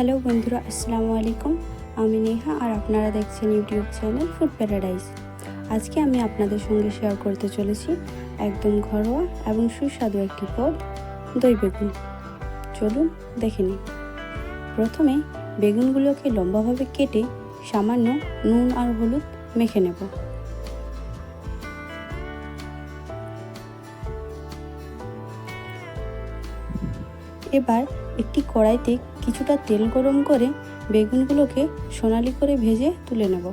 Hello বন্ধুরা, আসসালামু আলাইকুম। আমি নেহা আর আপনারা দেখছেন ইউটিউব চ্যানেল ফুড প্যারাডাইস। আজকে আমি আপনাদের সঙ্গে শেয়ার করতে চলেছি একদম ঘরোয়া এবং সুস্বাদু একটি পদ, দই বেগুন। চলুন দেখে নিই। প্রথমে বেগুনগুলোকে লম্বাভাবে কেটে সামান্য নুন আর হলুদ মেখে নেব। এবার একটি কড়াইতে কিছুটা তেল গরম করে বেগুনগুলোকে সোনালি করে ভেজে তুলে নেব।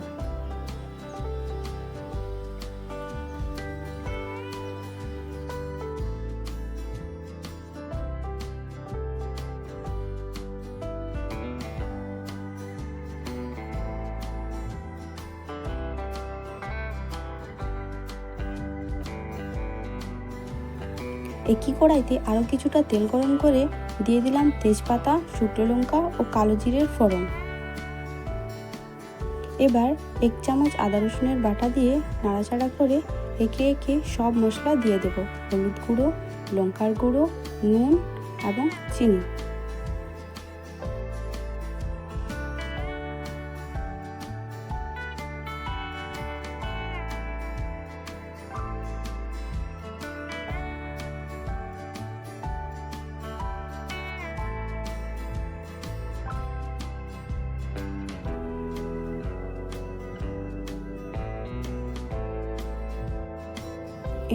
একই কড়াইতে আরও কিছুটা তেল গরম করে দিয়ে দিলাম তেজপাতা, শুকনো লঙ্কা ও কালো জিরের ফোড়ন। এবার এক চামচ আদা রসুনের বাটা দিয়ে নাড়াচাড়া করে একে একে সব মশলা দিয়ে দেব। হলুদ গুঁড়ো, লঙ্কার গুঁড়ো, নুন এবং চিনি।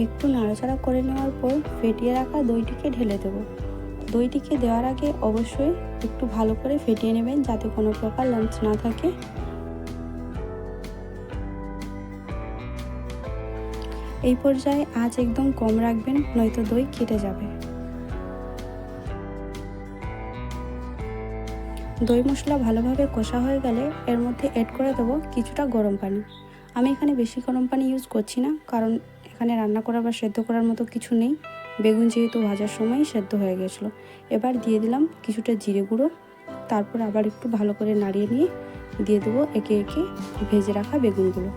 একটু নাড়াচাড়া করে নেওয়ার পর ফেটিয়ে রাখা দইটিকে ঢেলে দেব। দইটিকে দেওয়ার আগে অবশ্যই একটু ভালো করে ফেটিয়ে নেবেন যাতে কোনো প্রকার লাঞ্চ না থাকে। এই পর্যায়ে আঁচ একদম কম রাখবেন, নয়তো দই কেটে যাবে। দই মশলা ভালোভাবে কষা হয়ে গেলে এর মধ্যে অ্যাড করে দেবো কিছুটা গরম পানি। আমি এখানে বেশি গরম পানি ইউজ করছি না, কারণ এখানে রান্না করা বা সেদ্ধ করার মতো কিছু নেই। বেগুন যেহেতু ভাজার সময় সেদ্ধ হয়ে গেছিল। এবার দিয়ে দিলাম কিছুটা জিরে গুঁড়ো। তারপর আবার একটু ভালো করে নাড়িয়ে নিয়ে দিয়ে দেবো একে একে ভেজে রাখা বেগুনগুলো।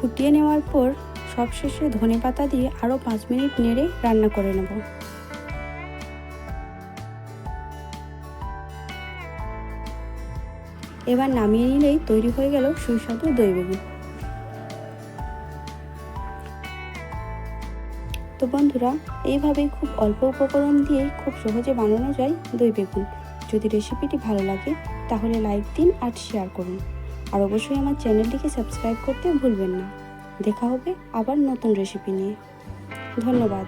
ফুটিয়ে নেওয়ার পর সবশেষে ধনে পাতা দিয়ে আরও পাঁচ মিনিট নেড়ে রান্না করে নেব। এবার নামিয়ে নিলেই তৈরি হয়ে গেল সুস্বাদু দই বেগুন তো বন্ধুরা, এইভাবেই খুব অল্প উপকরণ দিয়েই খুব সহজে বানানো যায় দই বেগুন যদি রেসিপিটি ভালো লাগে, তাহলে লাইক দিন আর শেয়ার করুন। আর অবশ্যই আমার চ্যানেলটিকে সাবস্ক্রাইব করতে ভুলবেন না। দেখা হবে আবার নতুন রেসিপি নিয়ে। ধন্যবাদ।